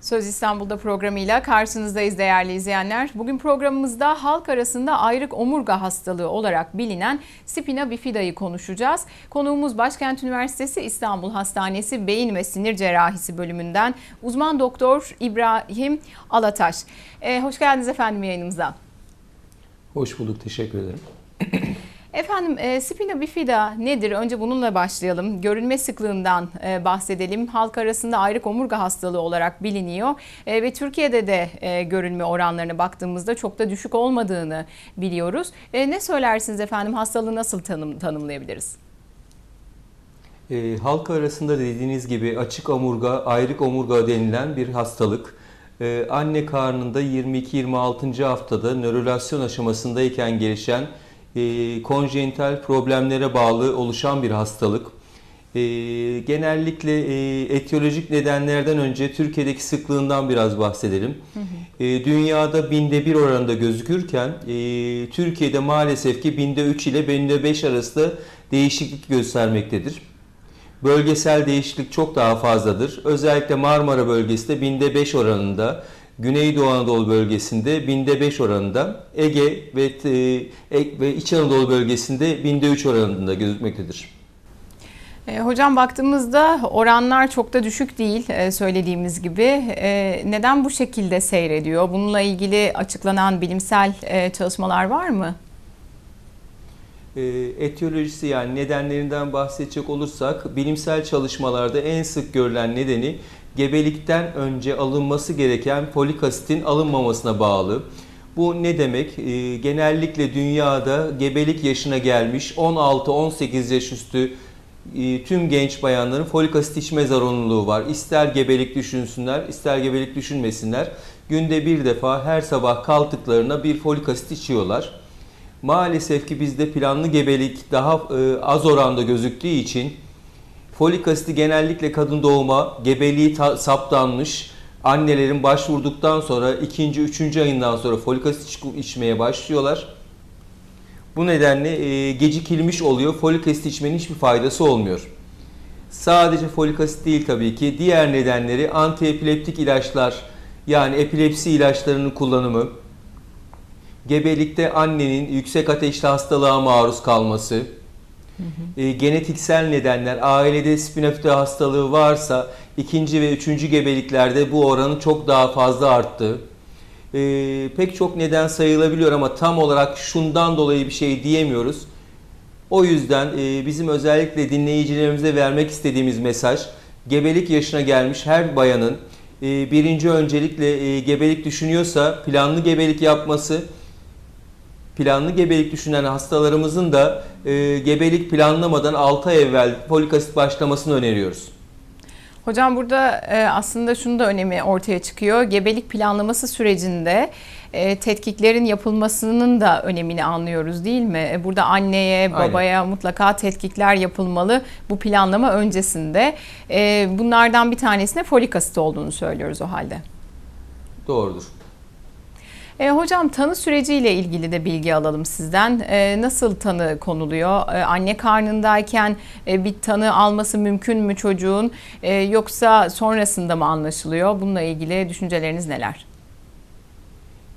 Söz İstanbul'da programıyla karşınızdayız değerli izleyenler. Bugün programımızda halk arasında ayrık omurga hastalığı olarak bilinen spina bifida'yı konuşacağız. Konuğumuz Başkent Üniversitesi İstanbul Hastanesi Beyin ve Sinir Cerrahisi bölümünden uzman doktor İbrahim Alataş. Ee, hoş geldiniz efendim yayınımıza. Hoş bulduk, teşekkür ederim. Efendim e, spina bifida nedir? Önce bununla başlayalım. Görülme sıklığından e, bahsedelim. Halk arasında ayrık omurga hastalığı olarak biliniyor E, ve Türkiye'de de e, görülme oranlarına baktığımızda çok da düşük olmadığını biliyoruz. E, ne söylersiniz efendim? Hastalığı nasıl tanım, tanımlayabiliriz? E, halk arasında dediğiniz gibi açık omurga, ayrık omurga denilen bir hastalık. E, anne karnında 22-26. haftada nörolasyon aşamasındayken gelişen e, konjenital problemlere bağlı oluşan bir hastalık. E, genellikle e, etiyolojik nedenlerden önce Türkiye'deki sıklığından biraz bahsedelim. Hı hı. E, dünyada binde bir oranında gözükürken e, Türkiye'de maalesef ki binde 3 ile binde 5 arasında değişiklik göstermektedir. Bölgesel değişiklik çok daha fazladır. Özellikle Marmara bölgesinde binde 5 oranında, Güneydoğu Anadolu bölgesinde binde 5 oranında, Ege ve, e, ve İç Anadolu bölgesinde binde 3 oranında gözükmektedir. E, hocam baktığımızda oranlar çok da düşük değil e, söylediğimiz gibi. E, neden bu şekilde seyrediyor? Bununla ilgili açıklanan bilimsel e, çalışmalar var mı? E, etiyolojisi yani nedenlerinden bahsedecek olursak bilimsel çalışmalarda en sık görülen nedeni gebelikten önce alınması gereken folik asitin alınmamasına bağlı. Bu ne demek? E, genellikle dünyada gebelik yaşına gelmiş 16-18 yaş üstü e, tüm genç bayanların folik asit içme zorunluluğu var. İster gebelik düşünsünler, ister gebelik düşünmesinler. Günde bir defa her sabah kalktıklarına bir folik asit içiyorlar. Maalesef ki bizde planlı gebelik daha e, az oranda gözüktüğü için folik asiti genellikle kadın doğuma, gebeliği saptanmış annelerin başvurduktan sonra ikinci, üçüncü ayından sonra folik asit içmeye başlıyorlar. Bu nedenle e, gecikilmiş oluyor. Folik asit içmenin hiçbir faydası olmuyor. Sadece folik asit değil tabii ki. Diğer nedenleri antiepileptik ilaçlar yani epilepsi ilaçlarının kullanımı, gebelikte annenin yüksek ateşli hastalığa maruz kalması, hı. E, genetiksel nedenler, ailede spinofite hastalığı varsa ikinci ve üçüncü gebeliklerde bu oranın çok daha fazla arttığı, e, pek çok neden sayılabiliyor ama tam olarak şundan dolayı bir şey diyemiyoruz. O yüzden e, bizim özellikle dinleyicilerimize vermek istediğimiz mesaj, gebelik yaşına gelmiş her bayanın e, birinci öncelikle e, gebelik düşünüyorsa planlı gebelik yapması, planlı gebelik düşünen hastalarımızın da e, gebelik planlamadan 6 ay evvel folik asit başlamasını öneriyoruz. Hocam burada e, aslında şunu da önemi ortaya çıkıyor. Gebelik planlaması sürecinde e, tetkiklerin yapılmasının da önemini anlıyoruz değil mi? E, burada anneye, babaya Aynen. mutlaka tetkikler yapılmalı bu planlama öncesinde. Bunlardan bir tanesine folik asit olduğunu söylüyoruz o halde. Doğrudur. E, hocam tanı süreciyle ilgili de bilgi alalım sizden. E, nasıl tanı konuluyor? E, anne karnındayken e, bir tanı alması mümkün mü çocuğun e, yoksa sonrasında mı anlaşılıyor? Bununla ilgili düşünceleriniz neler?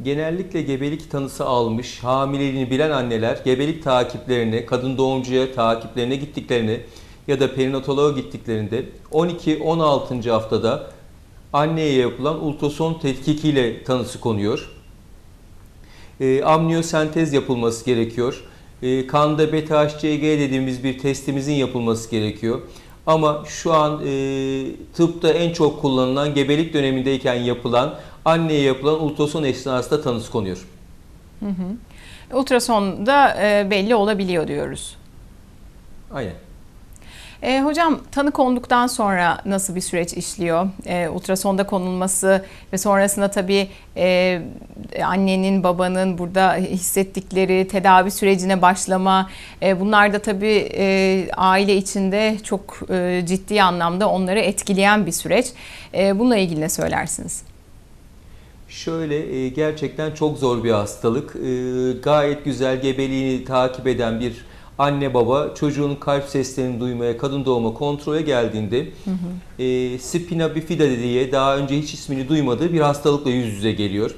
Genellikle gebelik tanısı almış, hamileliğini bilen anneler gebelik takiplerine, kadın doğumcuya takiplerine gittiklerini ya da perinatoloğa gittiklerinde 12-16. haftada anneye yapılan ultrason tetkikiyle tanısı konuyor e, amniyosentez yapılması gerekiyor. E, kanda beta HCG dediğimiz bir testimizin yapılması gerekiyor. Ama şu an e, tıpta en çok kullanılan gebelik dönemindeyken yapılan anneye yapılan ultrason esnasında tanısı konuyor. Hı hı. Ultrason da e, belli olabiliyor diyoruz. Aynen. E, hocam tanı konduktan sonra nasıl bir süreç işliyor? E, ultrasonda konulması ve sonrasında tabii e, annenin, babanın burada hissettikleri tedavi sürecine başlama e, bunlar da tabii e, aile içinde çok e, ciddi anlamda onları etkileyen bir süreç. E, bununla ilgili ne söylersiniz? Şöyle gerçekten çok zor bir hastalık. Gayet güzel gebeliğini takip eden bir anne baba çocuğun kalp seslerini duymaya, kadın doğuma kontrole geldiğinde e, spina bifida diye daha önce hiç ismini duymadığı bir hastalıkla yüz yüze geliyor.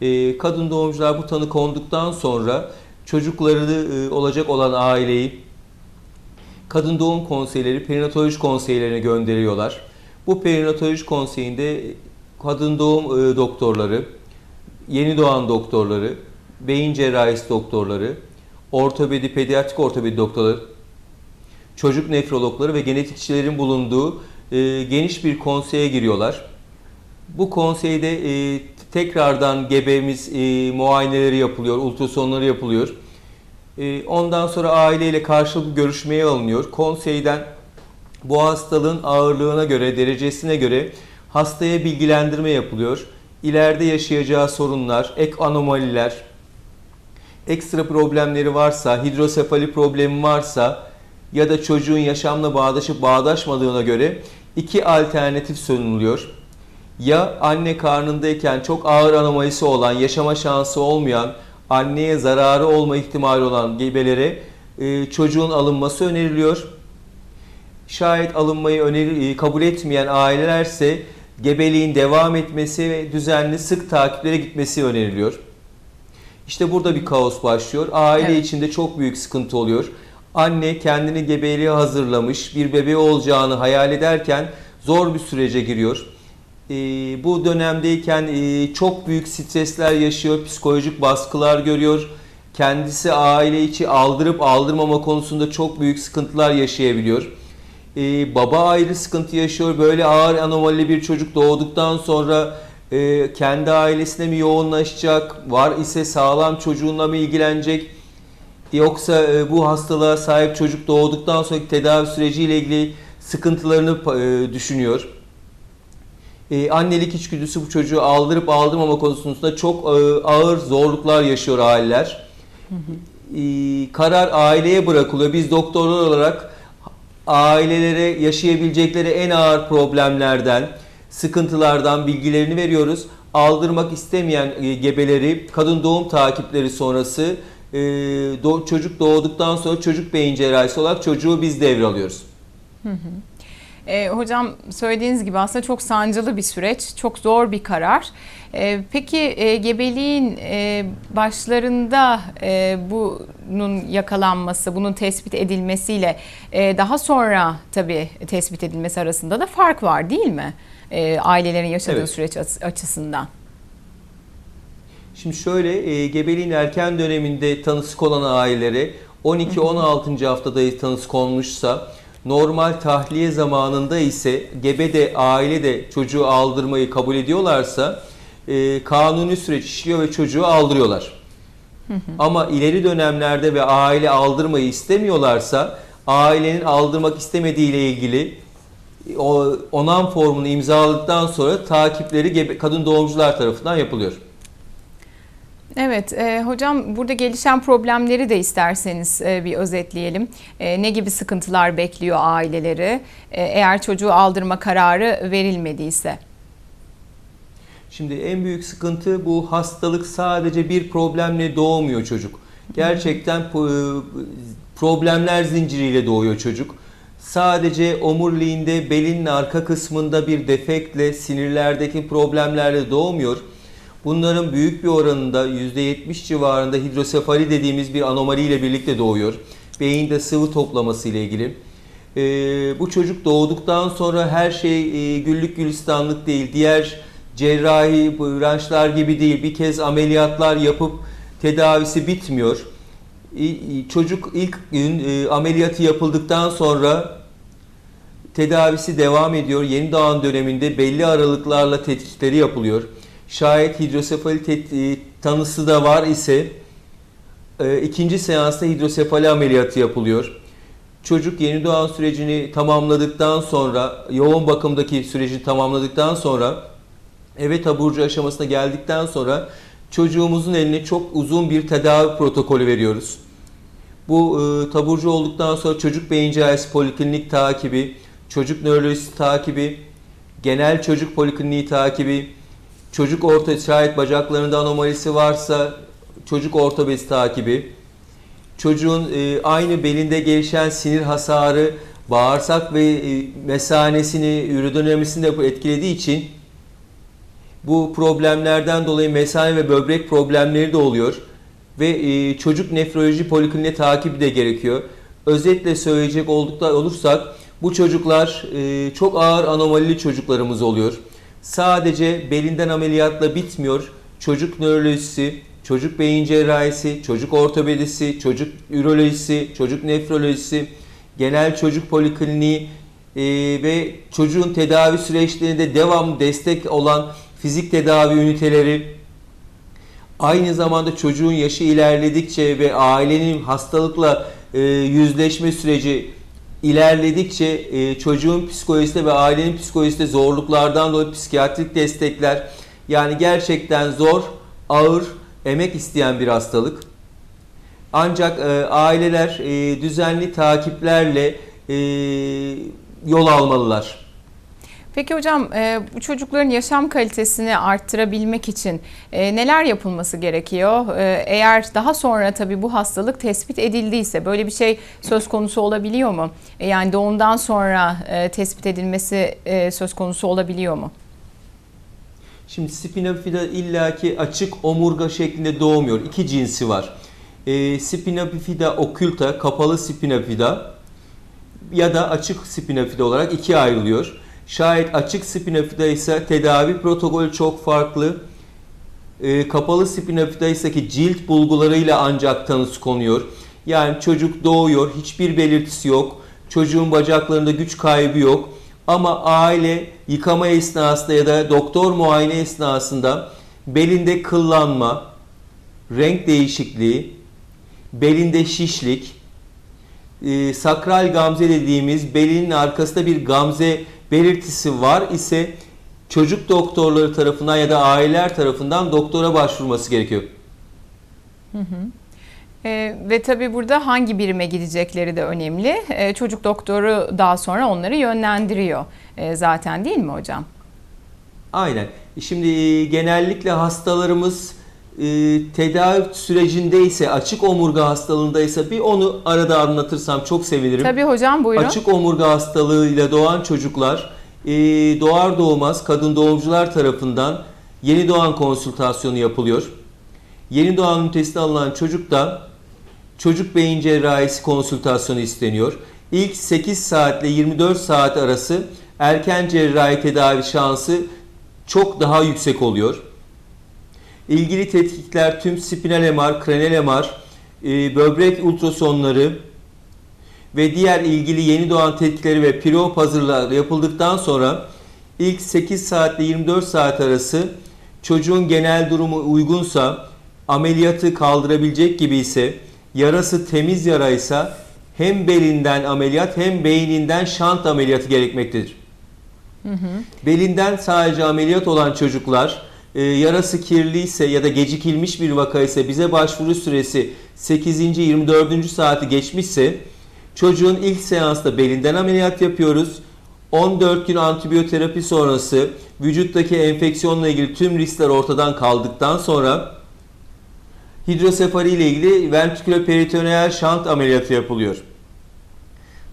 E, kadın doğumcular bu tanı konduktan sonra çocukları e, olacak olan aileyi kadın doğum konseyleri perinatoloji konseylerine gönderiyorlar. Bu perinatoloji konseyinde kadın doğum e, doktorları, yeni doğan doktorları, beyin cerrahisi doktorları, ortopedi, pediatrik ortopedi doktorları, çocuk nefrologları ve genetikçilerin bulunduğu e, geniş bir konseye giriyorlar. Bu konseyde e, tekrardan gebemiz e, muayeneleri yapılıyor, ultrasonları yapılıyor. E, ondan sonra aileyle karşılıklı görüşmeye alınıyor. Konseyden bu hastalığın ağırlığına göre, derecesine göre hastaya bilgilendirme yapılıyor. İleride yaşayacağı sorunlar, ek anomaliler, ekstra problemleri varsa, hidrosefali problemi varsa ya da çocuğun yaşamla bağdaşıp bağdaşmadığına göre iki alternatif sunuluyor. Ya anne karnındayken çok ağır anomalisi olan, yaşama şansı olmayan, anneye zararı olma ihtimali olan gebelere e, çocuğun alınması öneriliyor. Şayet alınmayı öneri, e, kabul etmeyen ailelerse gebeliğin devam etmesi ve düzenli sık takiplere gitmesi öneriliyor. İşte burada bir kaos başlıyor. Aile Evet. içinde çok büyük sıkıntı oluyor. Anne kendini gebeliğe hazırlamış, bir bebeği olacağını hayal ederken zor bir sürece giriyor. Ee, bu dönemdeyken e, çok büyük stresler yaşıyor, psikolojik baskılar görüyor. Kendisi aile içi aldırıp aldırmama konusunda çok büyük sıkıntılar yaşayabiliyor. Ee, baba ayrı sıkıntı yaşıyor. Böyle ağır anomalili bir çocuk doğduktan sonra e, kendi ailesine mi yoğunlaşacak? Var ise sağlam çocuğunla mı ilgilenecek? Yoksa e, bu hastalığa sahip çocuk doğduktan sonraki tedavi süreciyle ilgili sıkıntılarını e, düşünüyor. E, annelik içgüdüsü bu çocuğu aldırıp aldırmama konusunda çok e, ağır zorluklar yaşıyor aileler. E, karar aileye bırakılıyor. Biz doktorlar olarak ailelere yaşayabilecekleri en ağır problemlerden, sıkıntılardan bilgilerini veriyoruz. Aldırmak istemeyen e, gebeleri kadın doğum takipleri sonrası e, çocuk doğduktan sonra çocuk beyin cerrahisi olarak çocuğu biz devralıyoruz. E, hocam söylediğiniz gibi aslında çok sancılı bir süreç, çok zor bir karar. E, peki e, gebeliğin e, başlarında e, bunun yakalanması, bunun tespit edilmesiyle e, daha sonra tabii tespit edilmesi arasında da fark var değil mi? E, ailelerin yaşadığı Evet. süreç açı- açısından. Şimdi şöyle e, gebeliğin erken döneminde tanısı konan ailelere 12-16. haftada tanısı konmuşsa normal tahliye zamanında ise gebe de aile de çocuğu aldırmayı kabul ediyorlarsa e, kanuni süreç işliyor ve çocuğu aldırıyorlar. Ama ileri dönemlerde ve aile aldırmayı istemiyorlarsa ailenin aldırmak istemediği ile ilgili o onan formunu imzaladıktan sonra takipleri gebe, kadın doğumcular tarafından yapılıyor. Evet, e, hocam burada gelişen problemleri de isterseniz e, bir özetleyelim. E, ne gibi sıkıntılar bekliyor aileleri e, eğer çocuğu aldırma kararı verilmediyse? Şimdi en büyük sıkıntı bu hastalık sadece bir problemle doğmuyor çocuk. Gerçekten po- problemler zinciriyle doğuyor çocuk. Sadece omuriliğinde belin arka kısmında bir defektle sinirlerdeki problemlerle doğmuyor. Bunların büyük bir oranında %70 civarında hidrosefali dediğimiz bir anomaliyle birlikte doğuyor. Beyinde sıvı toplaması ile ilgili. Ee, bu çocuk doğduktan sonra her şey e, güllük gülistanlık değil. Diğer cerrahi branşlar gibi değil. Bir kez ameliyatlar yapıp tedavisi bitmiyor. Çocuk ilk gün e, ameliyatı yapıldıktan sonra tedavisi devam ediyor. Yeni doğan döneminde belli aralıklarla tetkikleri yapılıyor. Şayet hidrosefali e, tanısı da var ise e, ikinci seansta hidrosefali ameliyatı yapılıyor. Çocuk yeni doğan sürecini tamamladıktan sonra, yoğun bakımdaki süreci tamamladıktan sonra eve taburcu aşamasına geldikten sonra çocuğumuzun eline çok uzun bir tedavi protokolü veriyoruz. Bu e, taburcu olduktan sonra çocuk beyin cerrahisi poliklinik takibi, çocuk nörolojisi takibi, genel çocuk polikliniği takibi, çocuk orta şayet bacaklarında anomalisi varsa çocuk ortopedi takibi, çocuğun e, aynı belinde gelişen sinir hasarı, bağırsak ve e, mesanesini, ürodinamisini de etkilediği için bu problemlerden dolayı mesane ve böbrek problemleri de oluyor ve e, çocuk nefroloji polikliniğe takibi de gerekiyor. Özetle söyleyecek olduklar olursak bu çocuklar e, çok ağır anomalili çocuklarımız oluyor. Sadece belinden ameliyatla bitmiyor. Çocuk nörolojisi, çocuk beyin cerrahisi, çocuk ortopedisi, çocuk ürolojisi, çocuk nefrolojisi, genel çocuk polikliniği e, ve çocuğun tedavi süreçlerinde devamlı destek olan fizik tedavi üniteleri, aynı zamanda çocuğun yaşı ilerledikçe ve ailenin hastalıkla e, yüzleşme süreci ilerledikçe e, çocuğun psikolojisinde ve ailenin psikolojisinde zorluklardan dolayı psikiyatrik destekler yani gerçekten zor, ağır, emek isteyen bir hastalık. Ancak e, aileler e, düzenli takiplerle e, yol almalılar. Peki hocam e, bu çocukların yaşam kalitesini arttırabilmek için e, neler yapılması gerekiyor? E, eğer daha sonra tabii bu hastalık tespit edildiyse böyle bir şey söz konusu olabiliyor mu? Yani doğumdan sonra tespit edilmesi söz konusu olabiliyor mu? Şimdi spina bifida illaki açık omurga şeklinde doğmuyor. İki cinsi var. E, spina bifida occulta, kapalı spina bifida ya da açık spina bifida olarak ikiye ayrılıyor. Şayet açık spina bifida ise tedavi protokolü çok farklı. E, kapalı spina bifida ise ki cilt bulgularıyla ancak tanısı konuyor. Yani çocuk doğuyor, hiçbir belirtisi yok. Çocuğun bacaklarında güç kaybı yok. Ama aile yıkama esnasında ya da doktor muayene esnasında belinde kıllanma, renk değişikliği, belinde şişlik, e, sakral gamze dediğimiz belinin arkasında bir gamze belirtisi var ise çocuk doktorları tarafından ya da aileler tarafından doktora başvurması gerekiyor. E, ve tabii burada hangi birime gidecekleri de önemli. E, çocuk doktoru daha sonra onları yönlendiriyor e, zaten değil mi hocam? Aynen. Şimdi e, genellikle hastalarımız e, tedavi sürecindeyse, açık omurga hastalığındaysa bir onu arada anlatırsam çok sevinirim. Tabii hocam buyurun. Açık omurga hastalığıyla doğan çocuklar e, doğar doğmaz kadın doğumcular tarafından yeni doğan konsültasyonu yapılıyor. Yeni doğan ünitesine alınan çocukta çocuk beyin cerrahisi konsültasyonu isteniyor. İlk 8 saatle 24 saat arası erken cerrahi tedavi şansı çok daha yüksek oluyor. İlgili tetkikler tüm spinal MR, kranal MR, e, böbrek ultrasonları ve diğer ilgili yeni doğan tetkikleri ve pre-op hazırlıkları yapıldıktan sonra ilk 8 saatle 24 saat arası çocuğun genel durumu uygunsa, ameliyatı kaldırabilecek gibi ise, yarası temiz yaraysa hem belinden ameliyat hem beyninden şant ameliyatı gerekmektedir. Belinden sadece ameliyat olan çocuklar e, yarası kirliyse ya da gecikilmiş bir vaka ise bize başvuru süresi 8. 24. saati geçmişse çocuğun ilk seansta belinden ameliyat yapıyoruz. 14 gün antibiyoterapi sonrası vücuttaki enfeksiyonla ilgili tüm riskler ortadan kaldıktan sonra hidrosefali ile ilgili ventriküloperitoneal şant ameliyatı yapılıyor.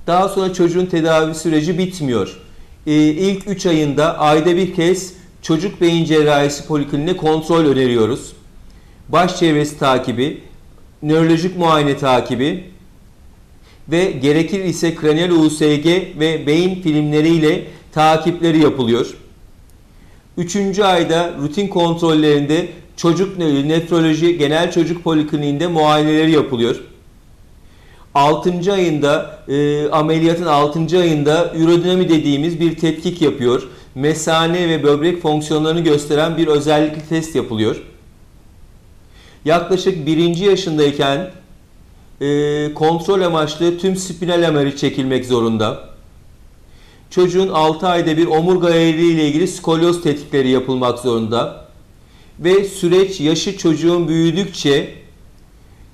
Daha sonra çocuğun tedavi süreci bitmiyor. Ee, ilk 3 ayında ayda bir kez çocuk beyin cerrahisi polikliniğine kontrol öneriyoruz. Baş çevresi takibi, nörolojik muayene takibi ve gerekir ise kraniyal USG ve beyin filmleriyle takipleri yapılıyor. Üçüncü ayda rutin kontrollerinde çocuk nefroloji genel çocuk polikliniğinde muayeneleri yapılıyor. 6. ayında e, ameliyatın 6. ayında ürodinami dediğimiz bir tetkik yapıyor. Mesane ve böbrek fonksiyonlarını gösteren bir özellikli test yapılıyor. Yaklaşık 1. yaşındayken e, kontrol amaçlı tüm spinal MR'i çekilmek zorunda. Çocuğun 6 ayda bir omurga eğriliği ile ilgili skolyoz tetkikleri yapılmak zorunda. Ve süreç yaşı çocuğun büyüdükçe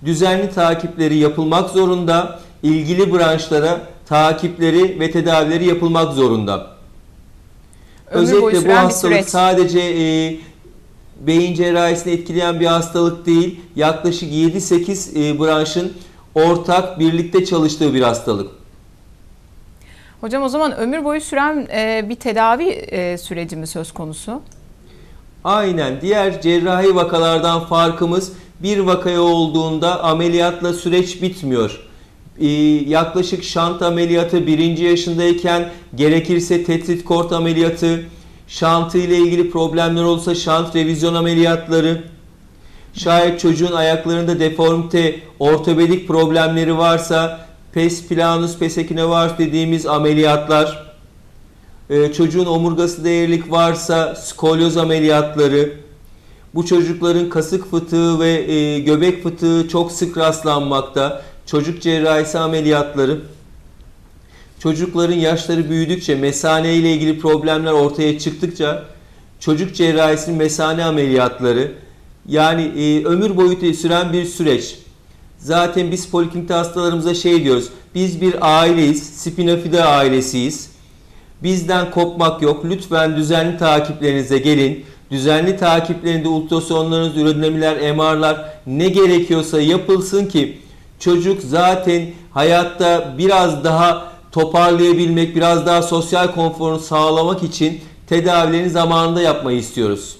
düzenli takipleri yapılmak zorunda. ilgili branşlara takipleri ve tedavileri yapılmak zorunda. Ömür Özetle bu hastalık sadece e, beyin cerrahisini etkileyen bir hastalık değil. Yaklaşık 7-8 e, branşın ortak birlikte çalıştığı bir hastalık. Hocam o zaman ömür boyu süren e, bir tedavi e, süreci mi söz konusu? Aynen diğer cerrahi vakalardan farkımız bir vakaya olduğunda ameliyatla süreç bitmiyor. Ee, yaklaşık şant ameliyatı birinci yaşındayken gerekirse tetrit kort ameliyatı, şantı ile ilgili problemler olursa şant revizyon ameliyatları, şayet çocuğun ayaklarında deformite, ortopedik problemleri varsa pes planus pes equinovarus dediğimiz ameliyatlar, ee, çocuğun omurgası değerlik varsa skolyoz ameliyatları, bu çocukların kasık fıtığı ve e, göbek fıtığı çok sık rastlanmakta. Çocuk cerrahisi ameliyatları, çocukların yaşları büyüdükçe, mesane ile ilgili problemler ortaya çıktıkça çocuk cerrahisinin mesane ameliyatları, yani e, ömür boyu süren bir süreç. Zaten biz poliklinikte hastalarımıza şey diyoruz, biz bir aileyiz, spinofide ailesiyiz. Bizden kopmak yok. Lütfen düzenli takiplerinize gelin. Düzenli takiplerinde ultrasonlarınız, ürinomiler, MR'lar ne gerekiyorsa yapılsın ki çocuk zaten hayatta biraz daha toparlayabilmek, biraz daha sosyal konforunu sağlamak için tedavilerini zamanında yapmayı istiyoruz.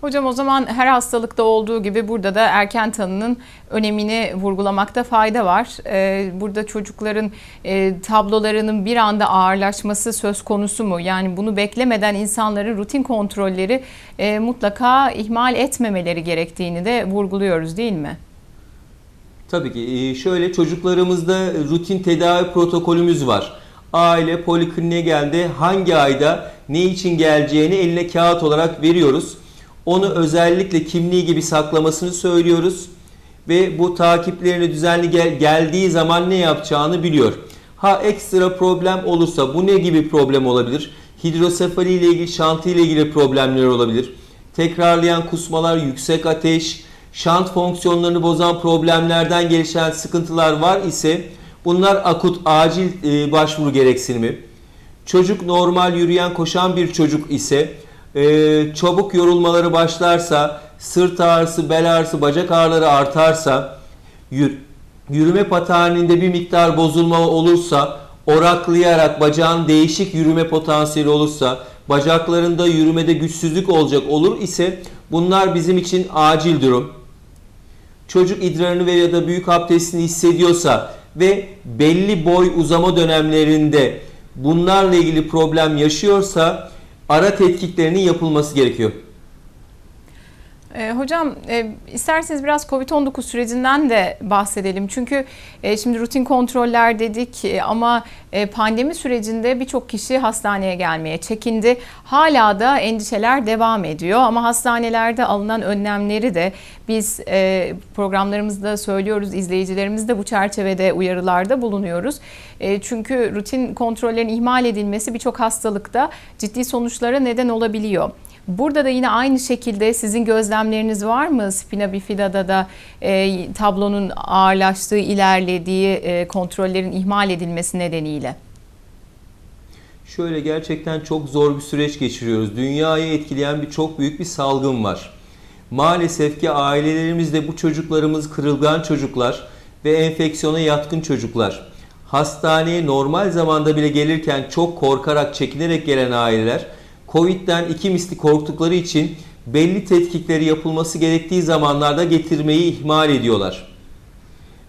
Hocam o zaman her hastalıkta olduğu gibi burada da erken tanının önemini vurgulamakta fayda var. Ee, burada çocukların e, tablolarının bir anda ağırlaşması söz konusu mu? Yani bunu beklemeden insanların rutin kontrolleri e, mutlaka ihmal etmemeleri gerektiğini de vurguluyoruz değil mi? Tabii ki e, şöyle çocuklarımızda rutin tedavi protokolümüz var. Aile polikliniğe geldi hangi ayda ne için geleceğini eline kağıt olarak veriyoruz. Onu özellikle kimliği gibi saklamasını söylüyoruz ve bu takiplerini düzenli gel- geldiği zaman ne yapacağını biliyor. Ha ekstra problem olursa bu ne gibi problem olabilir? Hidrosefali ile ilgili şantı ile ilgili problemler olabilir. Tekrarlayan kusmalar, yüksek ateş, şant fonksiyonlarını bozan problemlerden gelişen sıkıntılar var ise bunlar akut acil e, başvuru gereksinimi. Çocuk normal yürüyen koşan bir çocuk ise e, çabuk yorulmaları başlarsa, sırt ağrısı, bel ağrısı, bacak ağrıları artarsa, yür, yürüme paterninde bir miktar bozulma olursa, oraklayarak bacağın değişik yürüme potansiyeli olursa, bacaklarında yürümede güçsüzlük olacak olur ise bunlar bizim için acil durum. Çocuk idrarını ve ya da büyük abdestini hissediyorsa ve belli boy uzama dönemlerinde bunlarla ilgili problem yaşıyorsa ara tetkiklerinin yapılması gerekiyor. E, hocam e, isterseniz biraz COVID-19 sürecinden de bahsedelim. Çünkü e, şimdi rutin kontroller dedik e, ama e, pandemi sürecinde birçok kişi hastaneye gelmeye çekindi. Hala da endişeler devam ediyor ama hastanelerde alınan önlemleri de biz e, programlarımızda söylüyoruz. izleyicilerimiz de bu çerçevede uyarılarda bulunuyoruz. E, çünkü rutin kontrollerin ihmal edilmesi birçok hastalıkta ciddi sonuçlara neden olabiliyor. Burada da yine aynı şekilde sizin gözlemleriniz var mı? Spina bifida'da da e, tablonun ağırlaştığı, ilerlediği, e, kontrollerin ihmal edilmesi nedeniyle. Şöyle gerçekten çok zor bir süreç geçiriyoruz. Dünyayı etkileyen bir çok büyük bir salgın var. Maalesef ki ailelerimizde bu çocuklarımız kırılgan çocuklar ve enfeksiyona yatkın çocuklar. Hastaneye normal zamanda bile gelirken çok korkarak, çekinerek gelen aileler Covid'den iki misli korktukları için belli tetkikleri yapılması gerektiği zamanlarda getirmeyi ihmal ediyorlar.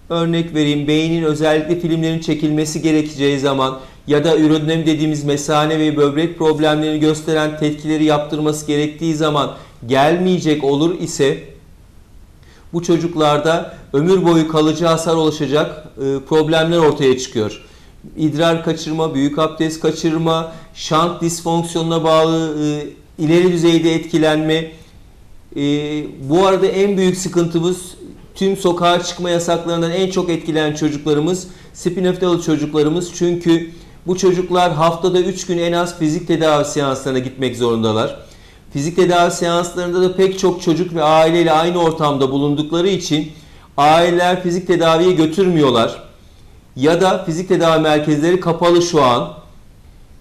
Örnek vereyim beynin özellikle filmlerin çekilmesi gerekeceği zaman ya da ürodinemi dediğimiz mesane ve böbrek problemlerini gösteren tetkileri yaptırması gerektiği zaman gelmeyecek olur ise bu çocuklarda ömür boyu kalıcı hasar oluşacak problemler ortaya çıkıyor idrar kaçırma, büyük abdest kaçırma, şant disfonksiyonuna bağlı e, ileri düzeyde etkilenme. E, bu arada en büyük sıkıntımız tüm sokağa çıkma yasaklarından en çok etkilenen çocuklarımız spinoftalı çocuklarımız. Çünkü bu çocuklar haftada 3 gün en az fizik tedavi seanslarına gitmek zorundalar. Fizik tedavi seanslarında da pek çok çocuk ve aileyle aynı ortamda bulundukları için aileler fizik tedaviye götürmüyorlar ya da fizik tedavi merkezleri kapalı şu an.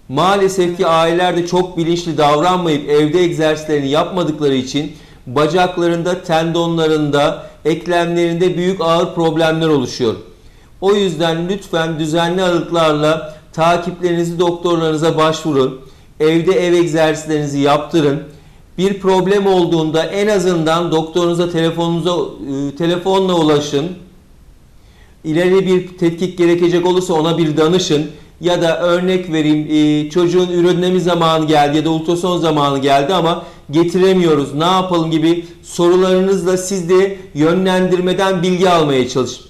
Maalesef ki aileler de çok bilinçli davranmayıp evde egzersizlerini yapmadıkları için bacaklarında, tendonlarında, eklemlerinde büyük ağır problemler oluşuyor. O yüzden lütfen düzenli aralıklarla takiplerinizi doktorlarınıza başvurun. Evde ev egzersizlerinizi yaptırın. Bir problem olduğunda en azından doktorunuza telefonunuza e, telefonla ulaşın. İleri bir tetkik gerekecek olursa ona bir danışın. Ya da örnek vereyim e, çocuğun ürünleme zamanı geldi ya da ultrason zamanı geldi ama getiremiyoruz ne yapalım gibi sorularınızla siz de yönlendirmeden bilgi almaya çalışın.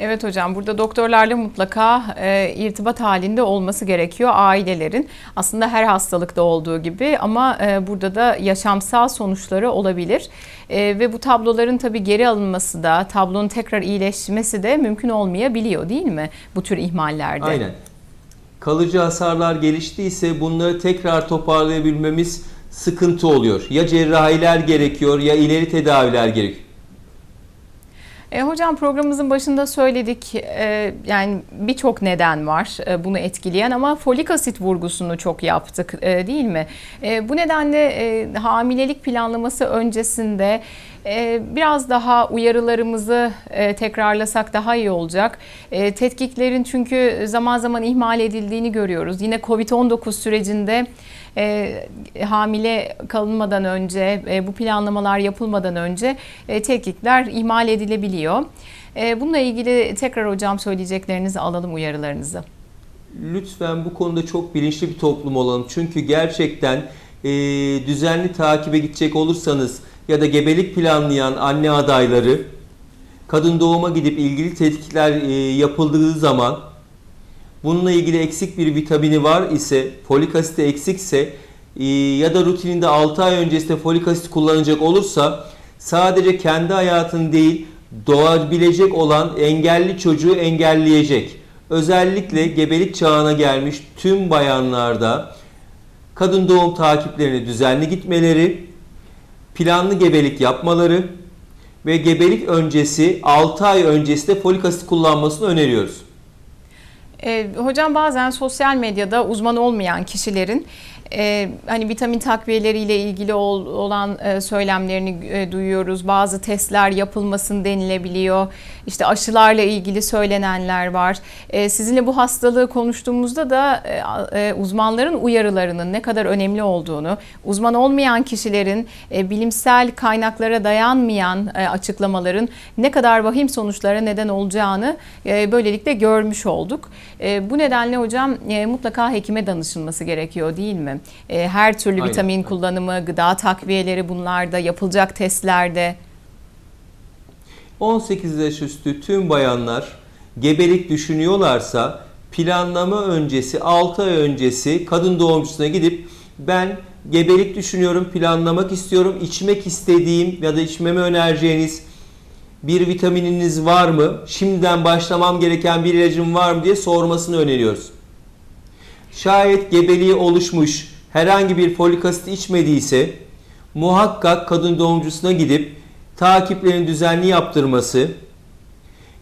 Evet hocam burada doktorlarla mutlaka e, irtibat halinde olması gerekiyor ailelerin. Aslında her hastalıkta olduğu gibi ama e, burada da yaşamsal sonuçları olabilir. E, ve bu tabloların tabii geri alınması da tablonun tekrar iyileşmesi de mümkün olmayabiliyor değil mi bu tür ihmallerde? Aynen. Kalıcı hasarlar geliştiyse bunları tekrar toparlayabilmemiz sıkıntı oluyor. Ya cerrahiler gerekiyor ya ileri tedaviler gerekiyor. E, hocam programımızın başında söyledik e, yani birçok neden var e, bunu etkileyen ama folik asit vurgusunu çok yaptık e, değil mi? E, bu nedenle e, hamilelik planlaması öncesinde e, biraz daha uyarılarımızı e, tekrarlasak daha iyi olacak. E, tetkiklerin çünkü zaman zaman ihmal edildiğini görüyoruz. Yine Covid-19 sürecinde e, hamile kalınmadan önce, e, bu planlamalar yapılmadan önce e, tetkikler ihmal edilebiliyor. E, bununla ilgili tekrar hocam söyleyeceklerinizi alalım uyarılarınızı. Lütfen bu konuda çok bilinçli bir toplum olalım. Çünkü gerçekten e, düzenli takibe gidecek olursanız ya da gebelik planlayan anne adayları kadın doğuma gidip ilgili tetkikler e, yapıldığı zaman bununla ilgili eksik bir vitamini var ise, folik asiti eksikse e, ya da rutininde 6 ay öncesinde folik asit kullanacak olursa sadece kendi hayatını değil doğabilecek olan engelli çocuğu engelleyecek. Özellikle gebelik çağına gelmiş tüm bayanlarda kadın doğum takiplerine düzenli gitmeleri, planlı gebelik yapmaları ve gebelik öncesi 6 ay öncesinde folik asit kullanmasını öneriyoruz. E, hocam bazen sosyal medyada uzman olmayan kişilerin e, hani vitamin takviyeleriyle ilgili ol, olan e, söylemlerini e, duyuyoruz. Bazı testler yapılmasın denilebiliyor. İşte aşılarla ilgili söylenenler var. E, sizinle bu hastalığı konuştuğumuzda da e, e, uzmanların uyarılarının ne kadar önemli olduğunu, uzman olmayan kişilerin e, bilimsel kaynaklara dayanmayan e, açıklamaların ne kadar vahim sonuçlara neden olacağını e, böylelikle görmüş olduk. E, bu nedenle hocam e, mutlaka hekime danışılması gerekiyor değil mi? E, her türlü Aynen, vitamin kullanımı, gıda takviyeleri bunlarda, yapılacak testlerde. 18 yaş üstü tüm bayanlar gebelik düşünüyorlarsa planlama öncesi 6 ay öncesi kadın doğumcusuna gidip ben gebelik düşünüyorum, planlamak istiyorum, içmek istediğim ya da içmemi önereceğiniz bir vitamininiz var mı? Şimdiden başlamam gereken bir ilacım var mı diye sormasını öneriyoruz. Şayet gebeliği oluşmuş herhangi bir folik asit içmediyse muhakkak kadın doğumcusuna gidip takiplerini düzenli yaptırması,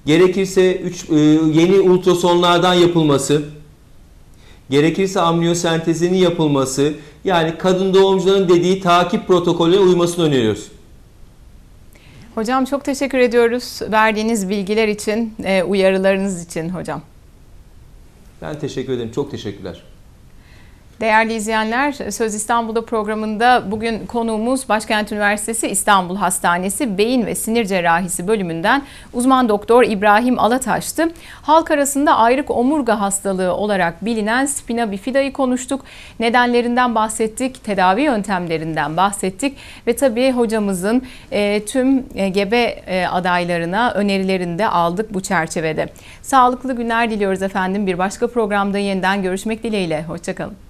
gerekirse üç, e, yeni ultrasonlardan yapılması, gerekirse amniyosentezinin yapılması, yani kadın doğumcuların dediği takip protokolüne uymasını öneriyoruz. Hocam çok teşekkür ediyoruz verdiğiniz bilgiler için, e, uyarılarınız için hocam. Ben teşekkür ederim. Çok teşekkürler. Değerli izleyenler, Söz İstanbul'da programında bugün konuğumuz Başkent Üniversitesi İstanbul Hastanesi Beyin ve Sinir Cerrahisi bölümünden uzman doktor İbrahim Alataş'tı. Halk arasında ayrık omurga hastalığı olarak bilinen spina bifida'yı konuştuk. Nedenlerinden bahsettik, tedavi yöntemlerinden bahsettik ve tabii hocamızın e, tüm e, gebe e, adaylarına önerilerini de aldık bu çerçevede. Sağlıklı günler diliyoruz efendim. Bir başka programda yeniden görüşmek dileğiyle. Hoşçakalın.